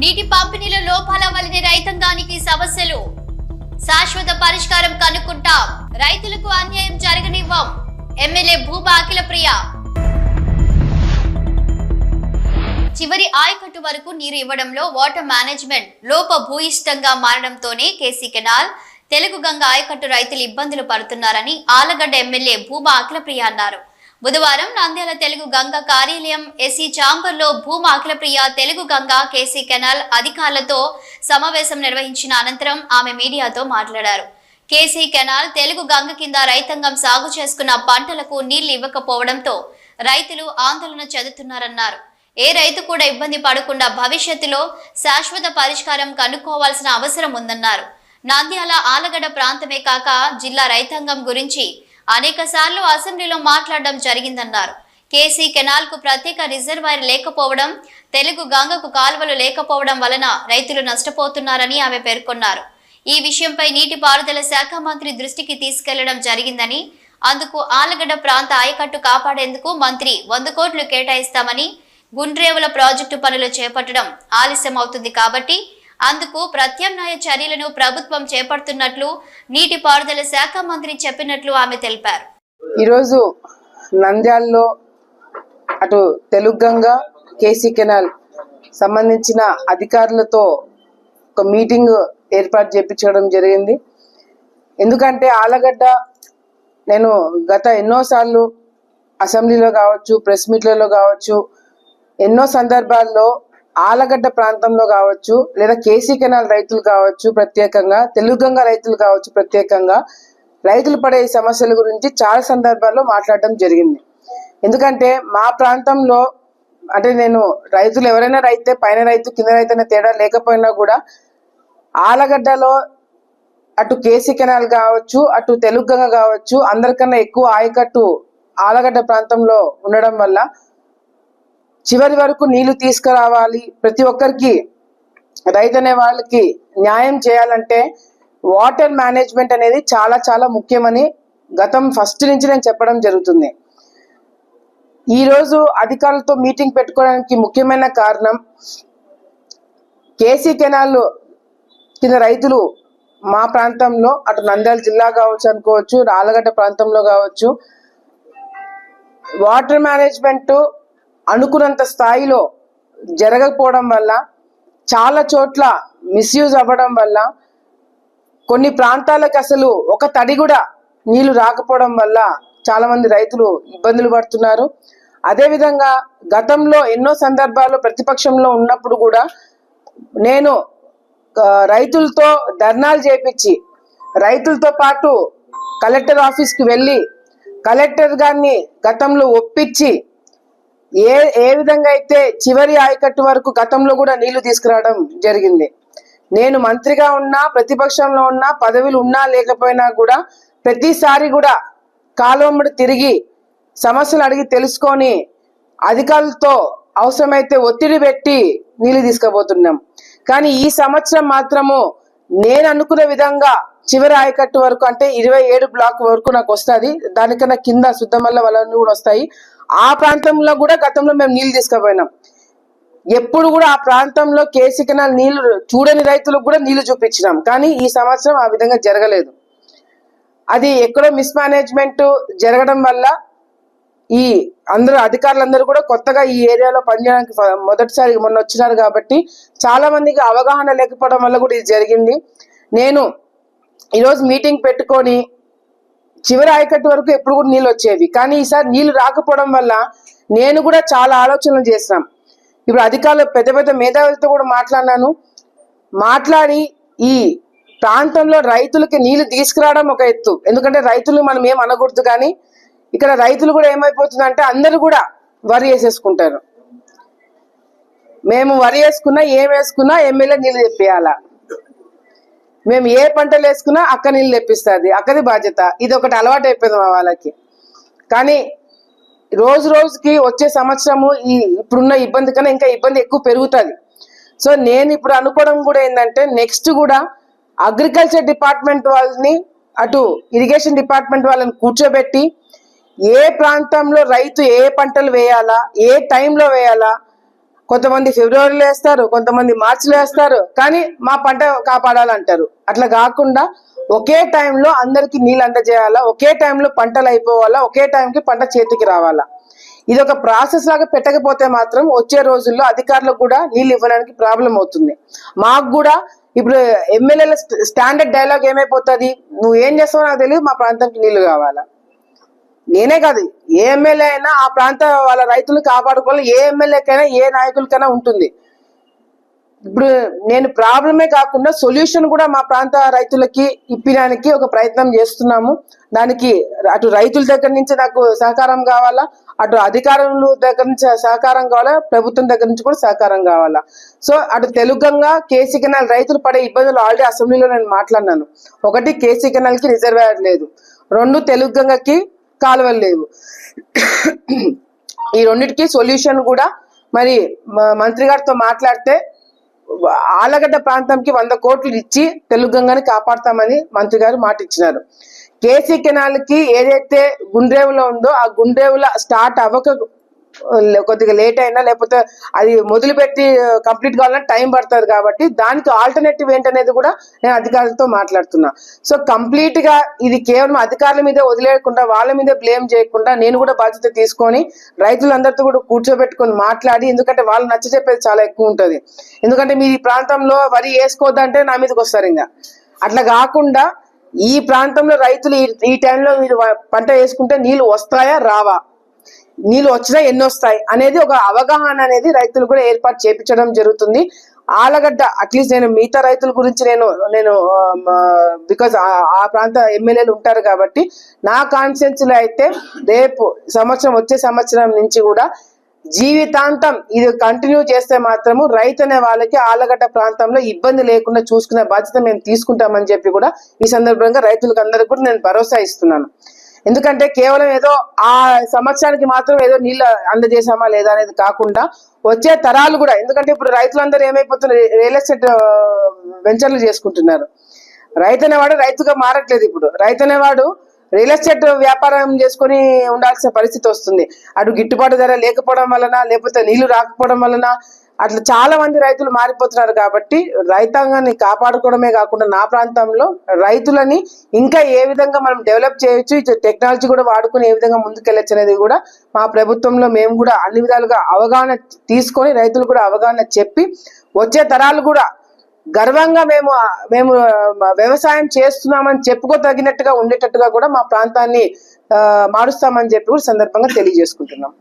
నీటి పంపిణీలో లోపాల వలన రైతాంగానికి సమస్యలు. శాశ్వత పరిష్కారం కనుక్కుంటాం. రైతులకు అన్యాయం జరగనివ్వం. ఎమ్మెల్యే భూమా అఖిల ప్రియ. చివరి ఆయకట్టు వరకు నీరు ఇవ్వడంలో వాటర్ మేనేజ్మెంట్ లోప భూయిష్టంగా మారడంతోనే K C canal Telugu Ganga ఆయకట్టు రైతులు ఇబ్బందులు పడుతున్నారని ఆలగడ్డ ఎమ్మెల్యే భూమా అఖిలప్రియ అన్నారు. బుధవారం నంద్యాల తెలుగు గంగ కార్యాలయం ఎస్సీ చాంబర్లో భూమా అఖిలప్రియ తెలుగు గంగ కేసీ కెనాల్ అధికారులతో సమావేశం నిర్వహించిన అనంతరం ఆమె మీడియాతో మాట్లాడారు. కేసీ కెనాల్ తెలుగు గంగ కింద రైతాంగం సాగు చేసుకున్న పంటలకు నీళ్ళు ఇవ్వకపోవడంతో రైతులు ఆందోళన చెందుతున్నారన్నారు. ఏ రైతు కూడా ఇబ్బంది పడకుండా భవిష్యత్తులో శాశ్వత పరిష్కారం కనుక్కోవాల్సిన అవసరం ఉందన్నారు. నంద్యాల ఆలగడ్డ ప్రాంతమే కాక జిల్లా రైతాంగం గురించి అనేక సార్లు అసెంబ్లీలో మాట్లాడడం జరిగిందన్నారు. కేసీ కెనాల్కు ప్రత్యేక రిజర్వాయర్ లేకపోవడం తెలుగు గంగకు కాలువలు లేకపోవడం వలన రైతులు నష్టపోతున్నారని ఆమె పేర్కొన్నారు. ఈ విషయంపై నీటిపారుదల శాఖ మంత్రి దృష్టికి తీసుకెళ్ళడం జరిగిందని అందుకు ఆలగడ్డ ప్రాంత ఆయకట్టు కాపాడేందుకు మంత్రి వంద కోట్లు కేటాయిస్తామని గుండ్రేవుల ప్రాజెక్టు పనులు చేపట్టడం ఆలస్యం అవుతుంది కాబట్టి అందుకు ప్రత్యామ్నాయ చర్యలను ప్రభుత్వం చేపడుతున్నట్లు నీటిపారుదల శాఖ మంత్రి చెప్పినట్లు ఆమె తెలిపారు. ఈరోజు నంద్యాలలో అటు తెలుగంగా కేసీ కెనాల్ సంబంధించిన అధికారులతో ఒక మీటింగ్ ఏర్పాటు చేయించడం జరిగింది. ఎందుకంటే ఆలగడ్డ నేను గత ఎన్నోసార్లు అసెంబ్లీలో కావచ్చు ప్రెస్ మీట్లలో కావచ్చు ఎన్నో సందర్భాల్లో ఆలగడ్డ ప్రాంతంలో కావచ్చు లేదా కేసీ కెనాల్ రైతులు కావచ్చు ప్రత్యేకంగా తెలుగుగంగ రైతులు కావచ్చు ప్రత్యేకంగా రైతులు పడే సమస్యల గురించి చాలా సందర్భాల్లో మాట్లాడడం జరిగింది. ఎందుకంటే మా ప్రాంతంలో అంటే నేను రైతులు ఎవరైనా రైతే పైన రైతు కింద రైతు అనే తేడా లేకపోయినా కూడా ఆలగడ్డలో అటు కేసీ కెనాల్ కావచ్చు అటు తెలుగంగ కావచ్చు అందరికన్నా ఎక్కువ ఆయకట్టు ఆలగడ్డ ప్రాంతంలో ఉండడం వల్ల చివరి వరకు నీళ్ళు తీసుకురావాలి. ప్రతి ఒక్కరికి రైతు అనే వాళ్ళకి న్యాయం చేయాలంటే వాటర్ మేనేజ్మెంట్ అనేది చాలా చాలా ముఖ్యమని గతం ఫస్ట్ నుంచి నేను చెప్పడం జరుగుతుంది. ఈరోజు అధికారులతో మీటింగ్ పెట్టుకోవడానికి ముఖ్యమైన కారణం కేసీ కెనాల్ కింద రైతులు మా ప్రాంతంలో అటు నంద్యాల జిల్లా కావచ్చు అనుకోవచ్చు రాళ్ళగడ్డ ప్రాంతంలో కావచ్చు వాటర్ మేనేజ్మెంట్ అనుకున్నంత స్థాయిలో జరగకపోవడం వల్ల చాలా చోట్ల మిస్యూజ్ అవ్వడం వల్ల కొన్ని ప్రాంతాలకు అసలు ఒక తడి కూడా నీళ్ళు రాకపోవడం వల్ల చాలామంది రైతులు ఇబ్బందులు పడుతున్నారు. అదేవిధంగా గతంలో ఎన్నో సందర్భాల్లో ప్రతిపక్షంలో ఉన్నప్పుడు కూడా నేను రైతులతో ధర్నాలు చేపించి రైతులతో పాటు కలెక్టర్ ఆఫీస్కి వెళ్ళి కలెక్టర్ గారిని గతంలో ఒప్పించి ఏ ఏ విధంగా అయితే చివరి ఆయకట్టు వరకు గతంలో కూడా నీళ్ళు తీసుకురావడం జరిగింది. నేను మంత్రిగా ఉన్నా ప్రతిపక్షంలో ఉన్నా పదవులు ఉన్నా లేకపోయినా కూడా ప్రతిసారి కూడా కాలువమ్మడి తిరిగి సమస్యలు అడిగి తెలుసుకొని అధికారులతో అవసరమైతే ఒత్తిడి పెట్టి నీళ్ళు తీసుకుపోతున్నాం. కానీ ఈ సంవత్సరం మాత్రము నేను అనుకున్న విధంగా చివరి ఆయకట్టు వరకు అంటే ఇరవై ఏడు బ్లాక్ వరకు నాకు వస్తుంది. దానికన్నా కింద శుద్ధమల్ల వలన్నీ కూడా వస్తాయి. ఆ ప్రాంతంలో కూడా గతంలో మేము నీళ్ళు తీసుకుపోయినాం. ఎప్పుడు కూడా ఆ ప్రాంతంలో కేసీ కెనాల్ నీళ్ళు చూడని రైతులకు కూడా నీళ్ళు చూపించినాం. కానీ ఈ సంవత్సరం ఆ విధంగా జరగలేదు. అది ఎక్కడో మిస్ మేనేజ్మెంట్ జరగడం వల్ల ఈ అందరూ అధికారులందరూ కూడా కొత్తగా ఈ ఏరియాలో పనిచేయడానికి మొదటిసారి మొన్న వచ్చినారు కాబట్టి చాలా మందికి అవగాహన లేకపోవడం వల్ల కూడా ఇది జరిగింది. నేను ఈరోజు మీటింగ్ పెట్టుకొని చివరి ఆయకట్టు వరకు ఎప్పుడు కూడా నీళ్ళు వచ్చేవి. కానీ ఈసారి నీళ్ళు రాకపోవడం వల్ల నేను కూడా చాలా ఆలోచనలు చేసినాం. ఇప్పుడు అధికారులు పెద్ద పెద్ద మేధావులతో కూడా మాట్లాడినాను. మాట్లాడి ఈ ప్రాంతంలో రైతులకి నీళ్ళు తీసుకురావడం ఒక ఎత్తు. ఎందుకంటే రైతులు మనం ఏం అనకూడదు కానీ ఇక్కడ రైతులు కూడా ఏమైపోతుందంటే అందరూ కూడా వరి వేసేసుకుంటారు. మేము వరి వేసుకున్నా ఏం వేసుకున్నా ఎమ్మెల్యే నీళ్ళు తెప్పియాలా? మేము ఏ పంటలు వేసుకున్నా అక్క నీళ్ళు తెప్పిస్తుంది. అక్కది బాధ్యత. ఇది ఒకటి అలవాటు అయిపోయింది మా వాళ్ళకి. కానీ రోజు రోజుకి వచ్చే సంవత్సరము ఈ ఇప్పుడున్న ఇబ్బంది కన్నా ఇంకా ఇబ్బంది ఎక్కువ పెరుగుతుంది. సో నేను ఇప్పుడు అనుకోవడం కూడా ఏంటంటే నెక్స్ట్ కూడా అగ్రికల్చర్ డిపార్ట్మెంట్ వాళ్ళని అటు ఇరిగేషన్ డిపార్ట్మెంట్ వాళ్ళని కూర్చోబెట్టి ఏ ప్రాంతంలో రైతు ఏ పంటలు వేయాలా ఏ టైంలో వేయాలా కొంతమంది ఫిబ్రవరిలో వేస్తారు కొంతమంది మార్చిలో వేస్తారు. కానీ మా పంట కాపాడాలంటారు. అట్లా కాకుండా ఒకే టైంలో అందరికి నీళ్ళు అందజేయాలా? ఒకే టైంలో పంటలు అయిపోవాలా? ఒకే టైంకి పంట చేతికి రావాలా? ఇది ఒక ప్రాసెస్ లాగా పెట్టకపోతే మాత్రం వచ్చే రోజుల్లో అధికారులకు కూడా నీళ్ళు ఇవ్వడానికి ప్రాబ్లం అవుతుంది. మాకు కూడా ఇప్పుడు ఎమ్మెల్యేల స్టాండర్డ్ డైలాగ్ ఏమైపోతుంది? నువ్వు ఏం చేస్తావో నాకు తెలియదు మా ప్రాంతానికి నీళ్ళు కావాలా? నేనే కాదు ఏ ఎమ్మెల్యే అయినా ఆ ప్రాంత వాళ్ళ రైతులు కాపాడుకోవాలి ఏ ఎమ్మెల్యేకైనా ఏ నాయకులకైనా ఉంటుంది. ఇప్పుడు నేను ప్రాబ్లమే కాకుండా సొల్యూషన్ కూడా మా ప్రాంత రైతులకి ఇప్పడానికి ఒక ప్రయత్నం చేస్తున్నాము. దానికి అటు రైతుల దగ్గర నుంచి నాకు సహకారం కావాలా అటు అధికారుల దగ్గర నుంచి సహకారం కావాలా ప్రభుత్వం దగ్గర నుంచి కూడా సహకారం కావాలా. సో అటు తెలుగంగా కేసీ కెనాల్ రైతులు పడే ఇబ్బందులు ఆల్రెడీ అసెంబ్లీలో నేను మాట్లాడినాను. ఒకటి కేసీ కెనాల్కి కి లేదు. రెండు తెలుగంగకి కాలువలు లేవు. ఈ రెండిటికి సొల్యూషన్ కూడా మరి మ- మంత్రి గారితో మాట్లాడితే ఆలగడ్డ ప్రాంతంకి వంద కోట్లు ఇచ్చి తెలుగంగాని కాపాడతామని మంత్రి గారు మాట ఇచ్చినారు కేసీ కెనాల్కి ఏదైతే గుండ్రేవులో ఉందో ఆ గుండ్రేవుల స్టార్ట్ అవ్వక కొద్దిగా లేట్ అయినా లేకపోతే అది మొదలుపెట్టి కంప్లీట్ కావాలంటే టైం పడుతుంది కాబట్టి దానికి ఆల్టర్నేటివ్ ఏంటనేది కూడా నేను అధికారులతో మాట్లాడుతున్నా. సో కంప్లీట్గా ఇది కేవలం అధికారుల మీద వదిలేయకుండా వాళ్ళ మీద బ్లేమ్ చేయకుండా నేను కూడా బాధ్యత తీసుకొని రైతులందరితో కూడా కూర్చోబెట్టుకొని మాట్లాడి ఎందుకంటే వాళ్ళు నచ్చ చెప్పేది చాలా ఎక్కువ ఉంటుంది. ఎందుకంటే మీ ఈ ప్రాంతంలో వరి వేసుకోవద్దంటే నా మీదకి వస్తారు ఇంకా. అట్లా కాకుండా ఈ ప్రాంతంలో రైతులు ఈ- టైంలో మీరు పంట వేసుకుంటే నీళ్ళు వస్తాయా రావా? నీళ్ళు వచ్చినా ఎన్ని వస్తాయి అనేది ఒక అవగాహన అనేది రైతులు కూడా ఏర్పాటు చేపించడం జరుగుతుంది. ఆలగడ్డ అట్లీస్ట్ నేను మిగతా రైతుల గురించి నేను నేను బికాజ్ ఆ ప్రాంత ఎమ్మెల్యేలు ఉంటారు కాబట్టి నా కాన్ఫిడెన్స్లో అయితే రేపు సంవత్సరం వచ్చే సంవత్సరం నుంచి కూడా జీవితాంతం ఇది కంటిన్యూ చేస్తే మాత్రము రైతు అనే వాళ్ళకి ఆలగడ్డ ప్రాంతంలో ఇబ్బంది లేకుండా చూసుకునే బాధ్యత మేము తీసుకుంటామని చెప్పి కూడా ఈ సందర్భంగా రైతులకు అందరికీ కూడా నేను భరోసా ఇస్తున్నాను. ఎందుకంటే కేవలం ఏదో ఆ సంవత్సరానికి మాత్రం ఏదో నీళ్ళు అందజేశామా లేదా అనేది కాకుండా వచ్చే తరాలు కూడా ఎందుకంటే ఇప్పుడు రైతులందరూ ఏమైపోతున్నారు రియల్ ఎస్టేట్ వెంచర్లు చేసుకుంటున్నారు. రైతు అనేవాడు రైతుగా మారట్లేదు ఇప్పుడు. రైతు అనేవాడు రియల్ ఎస్టేట్ వ్యాపారం చేసుకొని ఉండాల్సిన పరిస్థితి వస్తుంది. అటు గిట్టుబాటు ధర లేకపోవడం వలన లేకపోతే నీళ్ళు రాకపోవడం వలన అట్లా చాలా మంది రైతులు మారిపోతున్నారు కాబట్టి రైతాంగాన్ని కాపాడుకోవడమే కాకుండా నా ప్రాంతంలో రైతులని ఇంకా ఏ విధంగా మనం డెవలప్ చేయొచ్చు టెక్నాలజీ కూడా వాడుకుని ఏ విధంగా ముందుకెళ్ళచ్చు అనేది కూడా మా ప్రభుత్వంలో మేము కూడా అన్ని విధాలుగా అవగాహన తీసుకొని రైతులు కూడా అవగాహన చెప్పి వచ్చే తరాలు కూడా గర్వంగా మేము మేము వ్యవసాయం చేస్తున్నామని చెప్పుకోదగినట్టుగా ఉండేటట్టుగా కూడా మా ప్రాంతాన్ని మారుస్తామని చెప్పి కూడా సందర్భంగా తెలియజేసుకుంటున్నాం.